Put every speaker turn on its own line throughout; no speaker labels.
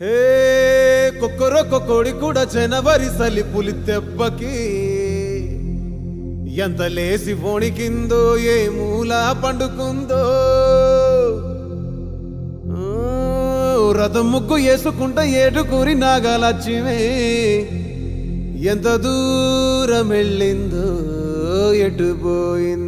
హే కుక్కరో కొక్కోడి కూడా జనవరి సలి పులి తెబ్బకి. ఎంత లేసి వణికిందో ఏ మూలా పండుకుందో. రథం ముక్కు వేసుకుంట ఏటుకూరి నాగలక్ష్యమే ఎంత దూరం వెళ్ళిందో ఎటు పోయింది.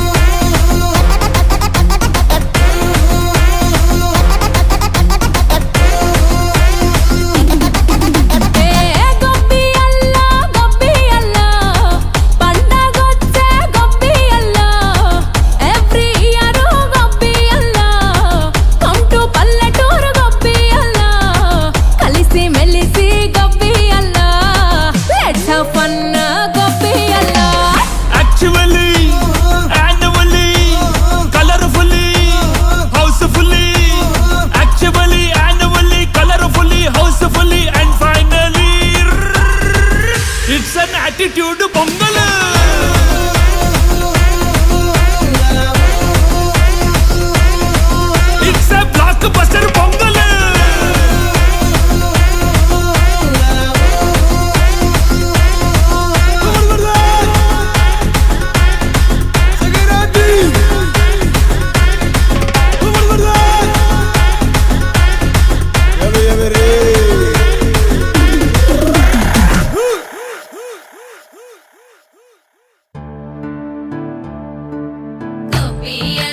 Yeah.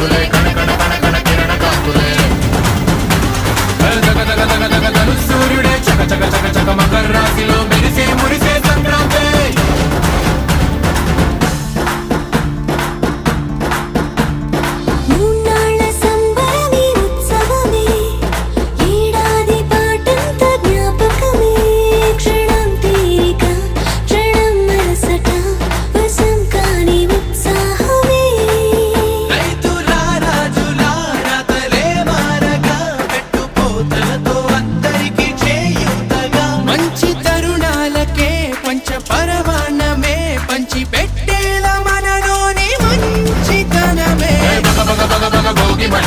Let's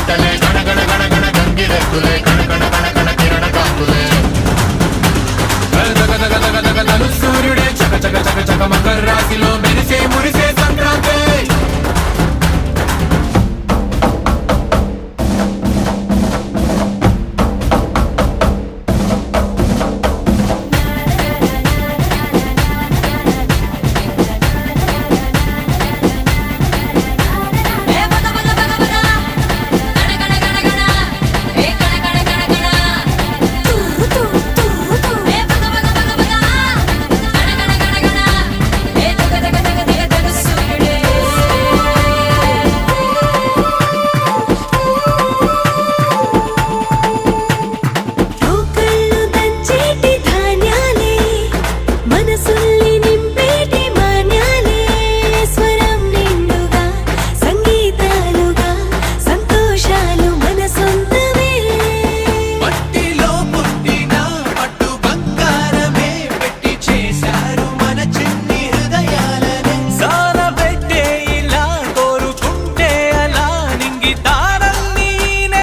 கட்டலே கண கண
கண